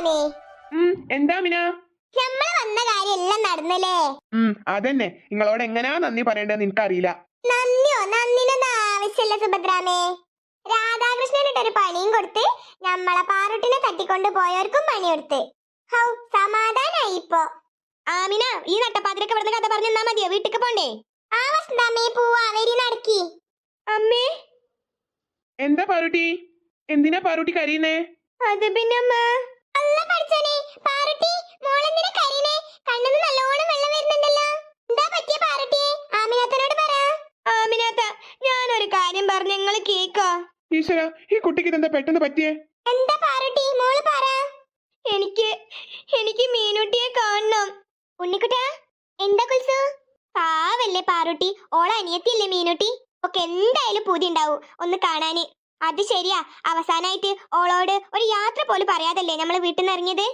സുഭദ്രാമേ എന്താ മിന? നമ്മൾ വന്ന കാര്യം എല്ലാം നടന്നല്ലേ? ഉം അതന്നെ. നിങ്ങളോട് എങ്ങനെയാ നന്ദി പറയേണ്ടത് നിനക്കറിയില്ല നന്ദിയോ? നന്ദിനൊന്നും ആവശ്യമില്ല സുഭദ്രാമേ. രാധാകൃഷ്ണനിട്ട് ഒരു പണിയും കൊടുത്ത് നമ്മളെ പാറുട്ടിനെ തട്ടിക്കൊണ്ട് പോയവർക്കും പണി കൊടുത്ത്. ഹൗ സമാധാനായി ഇപ്പോ. ആമിന ഈ നട്ടപ്പാതിരൊക്കെ ഇവിടുന്ന് കഥ പറഞ്ഞു തന്നാ മതിയോ? വീട്ടിക്ക് പോണ്ടേ? ആ വസന്താമ്മേ പൂവാ. വരി നടക്കി. അമ്മേ? എന്താ പാറുട്ടി? എന്തിനാ പാറുട്ടി കരയുന്നേ? അത് പിന്നെ പാറുട്ടി മോളെന്തിനാ കരീനെ കണ്ണിന്ന് നല്ലോണം വെള്ളം വരുന്നുണ്ടല്ലോ. എന്താ പറ്റിയ പാറട്ടി ആമിനാത്തനോട് പറ. ആമിനാത്ത ഞാൻ ഒരു കാര്യം പറഞ്ഞു നിങ്ങൾ കേക്കോ? ഈശ്വര ഈ കുട്ടിക്ക് ഇതെന്താ പെട്ടെന്ന് പറ്റിയേ? എന്താ പാറുട്ടി മോൾ പറ. എനിക്ക് എനിക്ക് മീനുട്ടിയെ കാണണം. ഉണ്ണിക്കുട്ടാ എന്താ കുൽസു? പാവല്ലേ പാറുട്ടി ഓള അനിയത്തില്ലേ മീനുട്ടി? ഒക്കെ എന്തായാലും പൂതി ഉണ്ടാവും ഒന്ന് കാണാന്. അത് ശരിയാ അവസാനായിട്ട് ഓളോട് ഒരു യാത്ര പോലും പറയാതല്ലേ നമ്മൾ വീട്ടിൽ നിന്ന് ഇറങ്ങിയത്?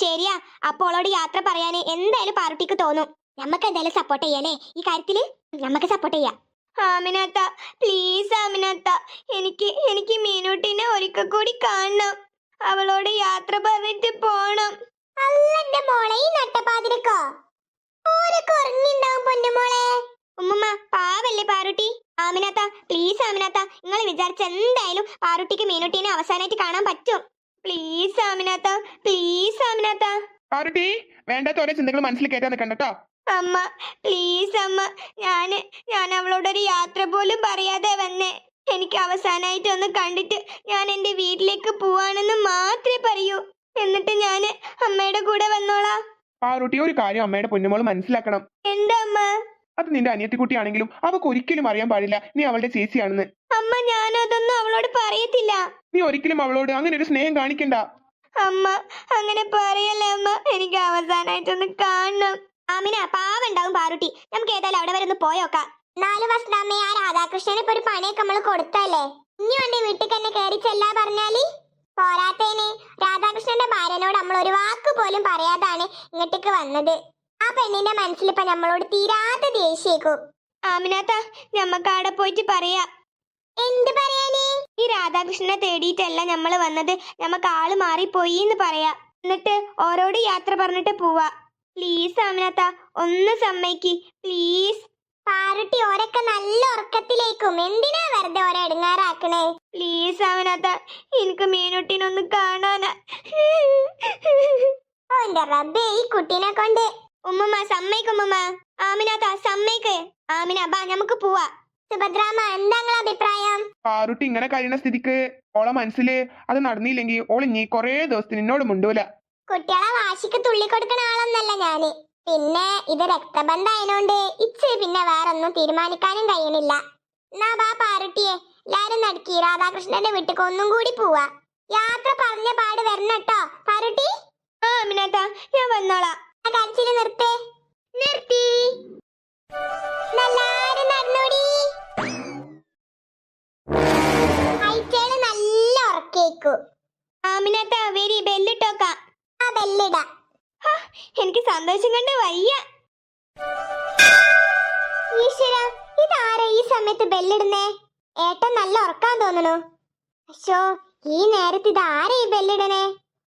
ശരിയാ. അപ്പൊ യാത്ര പറയാന് എന്തായാലും പാർട്ടിക്ക് തോന്നും. നമുക്ക് എന്തായാലും സപ്പോർട്ട് ചെയ്യാലേ ഈ കാര്യത്തിൽ? നമുക്ക് സപ്പോർട്ട് ചെയ്യാം. ആമിനാത്ത പ്ലീസ് ആമിനാത്ത എനിക്ക് എനിക്ക് മീനൂട്ടിനെ ഒരിക്കൽ കൂടി കാണണം. അവളോട് യാത്ര പറഞ്ഞിട്ട് പോണം. അല്ലെന്റെ മോളെ ഈ നട്ടപ്പാതിരക്കോ? ഓരൊക്കെ ഉറങ്ങിണ്ടാവും പൊന്നുമോളെ ഉമ്മമ്മ പാവല്ലേ പാറുട്ടി? ആമിനാത്ത പ്ലീസ് ആമിനാത്ത നിങ്ങൾ വിചാരിച്ച എന്തായാലും പാറുട്ടിക്ക് മീനുട്ടീനെ അവസാനമായിട്ട് കാണാൻ പറ്റും. പ്ലീസ് ആമിനാത്ത പ്ലീസ് ആമിനാത്ത പാറുട്ടി വേണ്ടാത്ത ഓരോ ചിന്തകൾ മനസ്സിൽ കയറ്റാൻ നിൽക്കണ്ട കേട്ടോ. അമ്മ പ്ലീസ് അമ്മ. ഞാൻ ഞാൻ അവളോടൊരു യാത്ര പോലും പറയാതെ വന്നേ. എനിക്ക് അവസാനായിട്ട് ഒന്ന് കണ്ടിട്ട് ഞാൻ എന്റെ വീട്ടിലേക്ക് പോവാണെന്ന് മാത്രമേ പറയൂ. എന്നിട്ട് ഞാൻ അമ്മയുടെ കൂടെ വന്നോളാം. പാറുട്ടി ഒരു കാര്യം അമ്മയുടെ പൊന്നുമോൾ മനസ്സിലാക്കണം. എന്താ അമ്മ? അത് നിന്റെ അനിയത്തിക്കുട്ടിയാണെങ്കിലും അവക്ക് ഒരിക്കലും അറിയാൻ പാടില്ല നീ അവളുടെ ചേച്ചിയാണെന്ന്. അമ്മ ഞാൻ അതൊന്നും അവളോട് പറയത്തില്ല. നീ ഒരിക്കലും അവളോട് അങ്ങനെ ഒരു സ്നേഹം കാണിക്കണ്ട. അമ്മ അങ്ങനെ പറയല്ലേ അമ്മ? എനിക്ക് അവസാനായിട്ടൊന്ന് കാണണം. അമിന പാവണ്ടാവും പാറുട്ടി. നമുക്ക് ഏതായാലും അവിടെ വരെ ഒന്ന് പോയോക്കാം നാല് വർഷം ആ രാധാകൃഷ്ണന് ഇപ്പൊ ഒരു പണിയൊക്കെ നമ്മൾ കൊടുത്തല്ലേ ഇനി വണ്ടി വീട്ടിൽ തന്നെ കയറി ചെല്ലാ പറഞ്ഞാൽ? പോരാത്തേന് രാധാകൃഷ്ണന്റെ ഭാര്യനോട് നമ്മൾ ഒരു വാക്ക് പോലും പറയാതാണ് ഇങ്ങോട്ടേക്ക് വന്നത്. പെണ്ണിന്റെ മനസ്സിൽ ഇപ്പൊ നമ്മളോട് തീരാത്ത ദേഷ്യേക്കും. ആമിനാത്ത ഞമ്മക്ക് ആടെ പോയിട്ട് പറയാ. എന്ത് പറയാനേ? ഈ രാധാകൃഷ്ണനെ തേടിയിട്ടല്ല നമ്മൾ വന്നത്. നമുക്ക് ആൾ മാറിപ്പോയി എന്ന് പറയാ. എന്നിട്ട് ഓരോട് യാത്ര പറഞ്ഞിട്ട് പോവാ. പ്ലീസ് ആമിനാത്ത ഒന്ന് സമ്മതിക്ക്. പ്ലീസ് പാറുട്ടി ഓരൊക്കെ നല്ല ഉറക്കത്തിലേക്കും. എന്തിനാ വെറുതെ ഓരോ എടുങ്ങാറാക്കണേ? പ്ലീസ് ആമിനാത്ത എനിക്ക് മീനുട്ടിനൊന്ന് കാണാനാ. ഓ എന്റെ റബ്ബേ ഈ കുട്ടീനെ കൊണ്ട് ഉമ്മമ്മ സമ്മതിക്ക് ഉമ്മമ്മ. ആമിനാത്ത സമ്മതിക്ക്. ആമിന ബാ നമുക്ക് പോവാ. സുഭദ്രാമ എന്താ നിങ്ങളെ അഭിപ്രായം? പാറുട്ടി ഇങ്ങനെ കഴിയുന്ന സ്ഥിതിക്ക് ഓളെ മനസ്സിൽ അത് നടന്നില്ലെങ്കിൽ ഓൾ ഇനി കൊറേ ദിവസത്തിന് എന്നോട് മുണ്ടൂല. കുട്ടികളെ വാശിക്ക് തുള്ളി കൊടുക്കണ ആളൊന്നല്ല ഞാൻ. പിന്നെ ഇത് രക്തബന്ധമായതുകൊണ്ട് ഇച്ച് പിന്നെ വേറൊന്നും തീരുമാനിക്കാനും കഴിയണില്ല. എന്നാ ബാ പാറുട്ടിയെ എല്ലാരും നടക്കി രാധാകൃഷ്ണന്റെ വീട്ടിൽ ഒന്നും കൂടി പോവാ. യാത്ര പറഞ്ഞ പാട് വരണട്ടോ പാറുട്ടി? ആ അമിനത്ത ഞാൻ വന്നോളാം. കരച്ചിൽ നിർത്തേ. നിർത്തി. നല്ലാരും നടന്നോടി. അയച്ചേൾ നല്ല ഉറക്കേക്കു. ആമിനത്ത വെരി ബെല്ലിട്ടോക്കാം. ആ ബെല്ലിടാ. എനിക്ക് സന്തോഷം കണ്ട് വയ്യ. ഈശ്വര ഇതാരാ ഈ സമയത്ത് ബെല്ലിടുന്നേ? ഏട്ടൻ നല്ല ഉറക്കാൻ തോന്നണു. അശോ ഈ നേരത്ത് ഇതാരാ ഈ ബെല്ലിടണേ?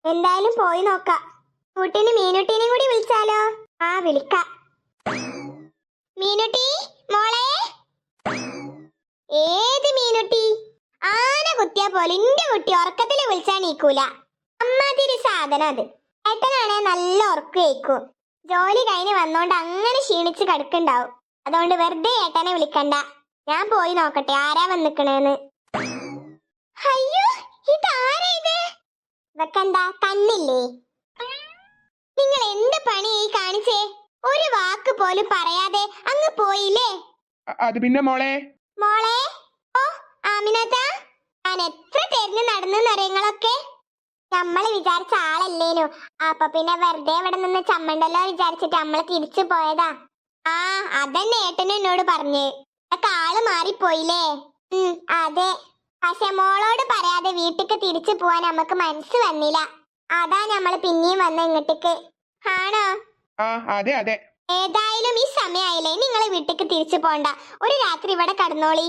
എന്തായാലും പോയി നോക്കാം. കൂട്ടിന് മീനുട്ടീനെയും കൂടി വിളിച്ചാലോ? ആ വിളിക്ക. മീനുട്ടി മോളെ. ഏത് മീനുട്ടി? ആന കുത്തിയ പോലെ എന്റെ കുട്ടി ഉറക്കത്തിൽ വിളിച്ചാൽ നീക്കൂല. അമ്മാതിരി സാധനം അത്. ഏട്ടനാണെ നല്ല ഉറക്കം കേൾക്കും ജോലി കഴിഞ്ഞ് വന്നോണ്ട് അങ്ങനെ ക്ഷീണിച്ച് കിടക്കുണ്ടാവും. അതുകൊണ്ട് വെറുതെ ഏട്ടനെ വിളിക്കണ്ട. ഞാൻ പോയി നോക്കട്ടെ ആരാ വന്നിക്കണേന്ന്. അയ്യോ ഇതാരാ ഇത്? ഇവക്കെന്താ കണ്ണില്ലേ? നിങ്ങൾ എന്ത് പണിയായി കാണിച്ചേ? ഒരു വാക്ക് പോലും പറയാതെ അങ്ങ് പോയില്ലേ? അത് പിന്നെ മോളെ? മോളെ? ഓ ആമിനാഥ ഞാൻ എത്ര തിരഞ്ഞു നടന്നു നിറയങ്ങളൊക്കെ നമ്മൾ വിചാരിച്ച ആളല്ലേനു? അപ്പൊ പിന്നെ വെറുതെ ഇവിടെ നിന്ന് ചമ്മണ്ടല്ലോ വിചാരിച്ചിട്ട് നമ്മൾ തിരിച്ചു പോയതാ. ആ അതന്നെ ഏട്ടൻ എന്നോട് പറഞ്ഞേ. ആൾ മാറിപ്പോയില്ലേ? ഉം അതെ. പക്ഷെ മോളോട് പറയാതെ വീട്ടിക്ക് തിരിച്ചു പോവാൻ നമുക്ക് മനസ്സ് വന്നില്ല. അതാ നമ്മൾ പിന്നെയും വന്ന ഇങ്ങോട്ടേക്ക്. ആണോ? ആ അതെ അതെ. ഏതായാലും ഈ സമയായില്ലേ? നിങ്ങളെ വീട്ടിക്ക് തിരിച്ചു പോണ്ട. ഒരു രാത്രി ഇവിടെ കടന്നോളി.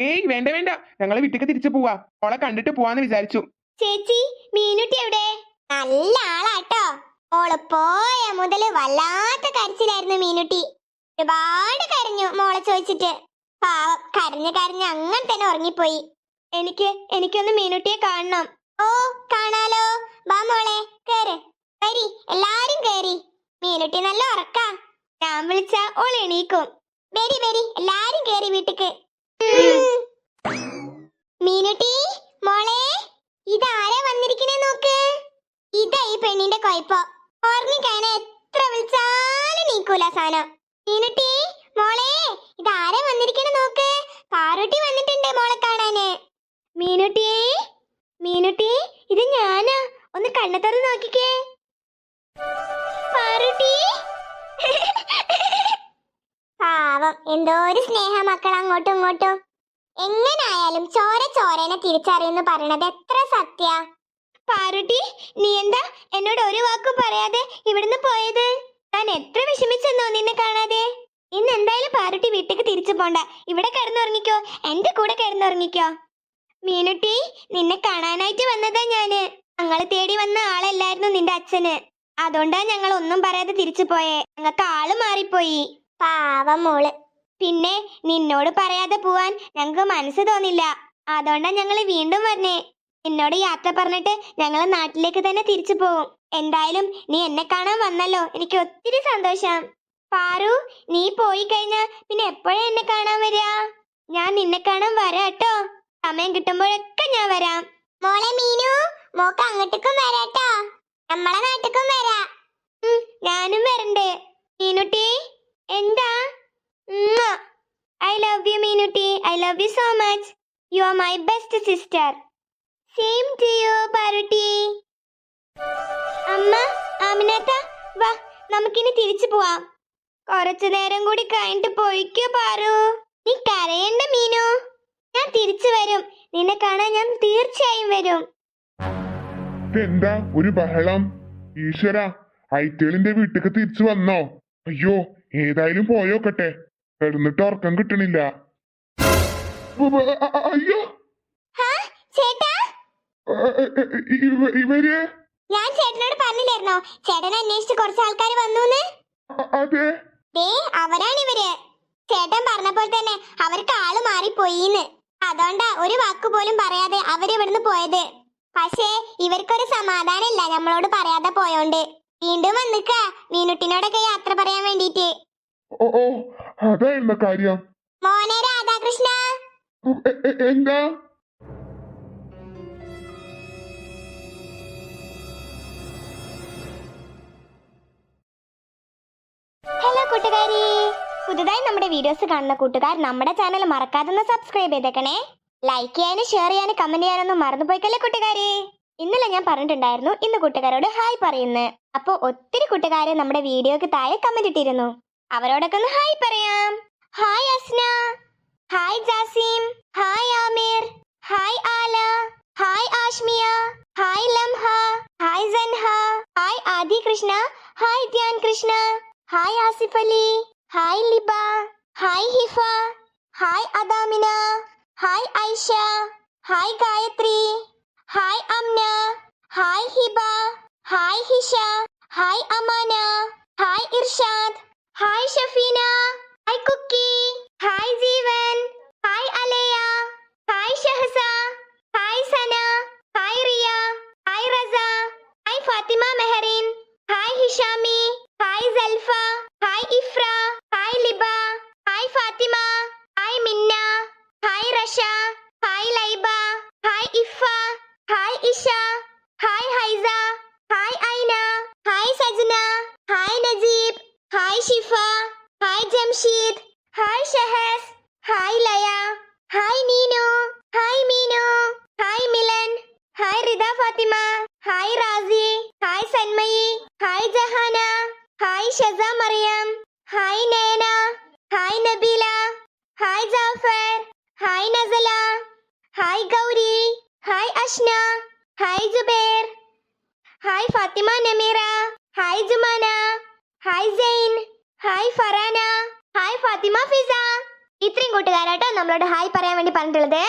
ഏയ് വേണ്ട വേണ്ട. ഞങ്ങളെ വീട്ടിലേക്ക് തിരിച്ചു പോവാ. ഓളെ കണ്ടിട്ട് പോവാന്ന് വിചാരിച്ചു. ചേച്ചി മീനുട്ടി എവിടെ? നല്ല ആളാട്ടോ. ഓൾ പോയ മുതൽ വല്ലാത്ത കരച്ചിലായിരുന്നു മീനുട്ടി. ഒരുപാട് കരഞ്ഞു മോളെ ചോദിച്ചിട്ട്. പാവം കരഞ്ഞ് കരഞ്ഞ് അങ്ങനെ തന്നെ ഉറങ്ങിപ്പോയി. എനിക്ക് എനിക്കൊന്ന് മീനുട്ടിയെ കാണണം. ഓ കാണാലോ. വാ മോളെ കേറ്. വരി എല്ലാരും കേറി. മീനുട്ടി നല്ല ഉറക്കാ. ഞാൻ വിളിച്ച ഓൾ എണീക്കും. വരി വരി എല്ലാരും കേറി വീട്ടിക്ക്. മീനുട്ടി മോളെ ഇതാരാ വന്നിരിക്കണേ നോക്ക്? ഇതാ ഈ പെണ്ണിന്റെ കൊയപ്പം. ഓർമ്മിക്കാനെ എത്ര വിളിച്ചാലും നീക്കൂല സാധനം മീനുട്ടി മോളെ ഇതാരാ വന്നിരിക്കണേ നോക്ക്? പാറുട്ടി വന്നിട്ടുണ്ട് മോളെ കാണാന്. മീനുട്ടി മീനുട്ടി ഇത് ഞാനാ. ഒന്ന് കണ്ണു തുറന്ന് നോക്കിക്കേ. പാറുട്ടി. പാവം എന്തോ ഒരു സ്നേഹ മക്കൾ അങ്ങോട്ടും ഇങ്ങോട്ടും. എങ്ങനായാലും ചോര ചോരനെ തിരിച്ചറിയെന്ന് പറയണത് എത്ര സത്യ. പാറുട്ടി നീ എന്താ എന്നോട് ഒരു വാക്കും പറയാതെ ഇവിടുന്ന് പോയത്? ഞാൻ എത്ര വിഷമിച്ചെന്നോ നിന്നെ കാണാതെ. ഇന്ന് എന്തായാലും പാറുട്ടി വീട്ടിലേക്ക് തിരിച്ചു പോണ്ട. ഇവിടെ കിടന്നുറങ്ങിക്കോ. എന്റെ കൂടെ കിടന്നുറങ്ങിക്കോ. മീനുട്ടി നിന്നെ കാണാനായിട്ട് വന്നതാ ഞാൻ. ഞങ്ങൾ തേടി വന്ന ആളല്ലായിരുന്നു നിന്റെ അച്ഛന്. അതുകൊണ്ടാ ഞങ്ങൾ ഒന്നും പറയാതെ തിരിച്ചു പോയേ. ഞങ്ങൾക്ക് ആൾ മാറിപ്പോയി. പാവം മോൾ. പിന്നെ നിന്നോട് പറയാതെ പോവാൻ ഞങ്ങൾക്ക് മനസ്സ് തോന്നില്ല. അതുകൊണ്ടാ ഞങ്ങൾ വീണ്ടും വന്നേ. എന്നോട് യാത്ര പറഞ്ഞിട്ട് ഞങ്ങൾ നാട്ടിലേക്ക് തന്നെ തിരിച്ചു പോവും. എന്തായാലും നീ എന്നെ കാണാൻ വന്നല്ലോ. എനിക്ക് ഒത്തിരി സന്തോഷം. പാറു നീ പോയി കഴിഞ്ഞാ പിന്നെ എപ്പോഴാ എന്നെ കാണാൻ വരിക ഞാൻ നിന്നെ കാണാൻ വരാട്ടോ. സമയം കിട്ടുമ്പോഴൊക്കെ ഞാൻ വരാം. മോളെ മീനു മോക്ക് അങ്ങോട്ടേക്കും വരാട്ടോ. നമ്മളെ നാട്ടിലേക്കും വരാ. ഞാനും വരണ്ടേ. മീനുട്ടി എന്താ? I love you Meenutty. I love you so much you are my best sister same to you Parutty. അമ്മ ആമിനാത്ത വാ നമുക്കിനി തിരിച്ചു പോവാം. കുറച്ചു നേരം കൂടി കഴിഞ്ഞിട്ട് പോയിക്കോ പാറു. നീ കരയണ്ട മീനു. തിരിച്ചു വരും. നിന്നെ കാണാൻ ഞാൻ തീർച്ചയായും വരും. എന്താ ഒരു ബഹളം. ഈശ്വര ഐറ്റേളിന്റെ വീട്ടിലേക്ക് തിരിച്ചു വന്നോ? അയ്യോ ഏതായാലും പോയോക്കട്ടെ. കിടന്നിട്ട് ഉറക്കം കിട്ടണില്ല. അയ്യോ. ഇവർ? ഞാൻ ചേട്ടനോട് പറഞ്ഞില്ലായിരുന്നോ? ചേട്ടൻ അന്വേഷിച്ച് കുറച്ച് ആൾക്കാർ വന്നു അതെ. ദേ അവരാണിവര്. ചേട്ടൻ പറഞ്ഞപ്പോൾ തന്നെ അവർക്ക് ആൾ മാറിപ്പോയിന്ന്. അതുകൊണ്ടാ ഒരു വാക്ക് പോലും പറയാതെ അവരിവിടുന്ന് പോയത്. പക്ഷേ ഇവർക്കൊരു സമാധാനമില്ല നമ്മളോട് പറയാതെ പോയോണ്ട്. വീണ്ടും വന്നിക്ക. മീനുട്ടിനോടൊക്കെ യാത്ര പറയാൻ വേണ്ടിട്ട്. ഓ ഓ അതായിരുന്ന കാര്യം. മോനെ രാധാകൃഷ്ണ. എന്താ? ഹലോ കൂട്ടുകാരി. പുതുതായി നമ്മുടെ വീഡിയോസ് കാണുന്ന കൂട്ടുകാർ നമ്മുടെ ചാനൽ മറക്കാതെ ഒന്ന് സബ്സ്ക്രൈബ് ചെയ്തേക്കണേ. ലൈക്ക് ചെയ്യാനും ഷെയർ ചെയ്യാനും കമന്റ് ചെയ്യാനൊന്നും മറന്നുപോയിക്കല്ലേ കൂട്ടുകാരി? ഇന്നലെ ഞാൻ പറഞ്ഞിട്ടുണ്ടായിരുന്നു ഇന്ന് കൂട്ടുകാരോട് ഹായ് പറയുന്നു. അപ്പൊ ഒത്തിരി കൂട്ടുകാരെ നമ്മുടെ വീഡിയോക്ക് താഴെ കമന്റ് ഇട്ടിരുന്നു. അവരോടൊക്കെ ഒന്ന് ഹായ് പറയാം. Hi Asna. Hi Jasim. Hi Aamir. Hi Ala. Hi Ashmiya. Hi Lamha. Hi Sanha hi Aadi Krishna hi Dhyan Krishna hi Asif Ali. Hi Liba hi Hifa hi Adamina hi Aisha hi Gayathri hi Amna hi Hiba hi Hisha hi Amana hi Irshad hi Shafeena hi Kukki hi Jeevan hi Alaya hi Shahsa hi Sana hi Riya hi Raza hi Fathima Mehrin hi Hishami hi Salfa hi Ifra hi Liba hi Fathima hi Minna hi Rasha hi Laiba hi Ifa hi Isha hi Haisa hi Aina hi Sajana hi Najeeb hi Shifa hi Jamsheed hi Shahas hi Laya hi Neenu hi Meenu hi Milan hi Rida Fathima hi Razi hi Sanmayi hi Jahana hi Shaza Mariyam. Hi Nena. Hi Nabeela. Hi Jafar. Hi Nasla. Hi Gauri. Hi Ashna. Hi Jubair. Hi Fathima Nameera. Hi Jumana. Hi Zain. Hi Farana. Hi Fathima Fiza. ഇത്രയും കൂട്ടുകാരാട്ടോ നമ്മളോട് hi പറയാൻ വേണ്ടി പറഞ്ഞിട്ടുള്ളത്.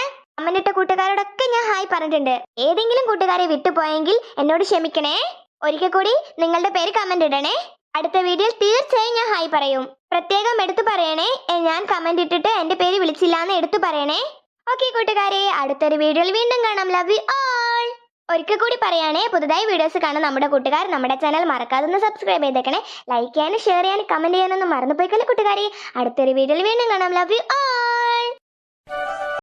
ഇട്ട കൂട്ടുകാരോടൊക്കെ ഞാൻ hi പറഞ്ഞിട്ടുണ്ട്. ഏതെങ്കിലും കൂട്ടുകാരെ വിട്ടുപോയെങ്കിൽ എന്നോട് ക്ഷമിക്കണേ. ഒരിക്കൽ കൂടി നിങ്ങളുടെ പേര് കമന്റ് ഇടണേ. അടുത്ത വീഡിയോയിൽ തീർച്ചയായും ഞാൻ ഹായ് പറയും. പ്രത്യേകം എടുത്തു പറയണേ ഞാൻ കമന്റ് ഇട്ടിട്ട് എന്റെ പേര് വിളിച്ചില്ല എന്ന് എടുത്തു പറയണേ. ഓക്കെ കൂട്ടുകാരെ അടുത്തൊരു വീഡിയോയിൽ വീണ്ടും കാണാം. ലവ് യു ആൾ ഒരിക്കൽ കൂടി പറയുകയാണെങ്കിൽ പുതുതായി വീഡിയോസ് കാണാൻ നമ്മുടെ കൂട്ടുകാർ നമ്മുടെ ചാനൽ മറക്കാതെ ഒന്ന് സബ്സ്ക്രൈബ് ചെയ്തേക്കണേ. ലൈക്ക് ചെയ്യാനും ഷെയർ ചെയ്യാനും കമന്റ് ചെയ്യാനൊന്നും മറന്നു പോയിക്കല്ലേ കൂട്ടുകാരെ? അടുത്തൊരു വീഡിയോയിൽ വീണ്ടും കാണാം. Love you all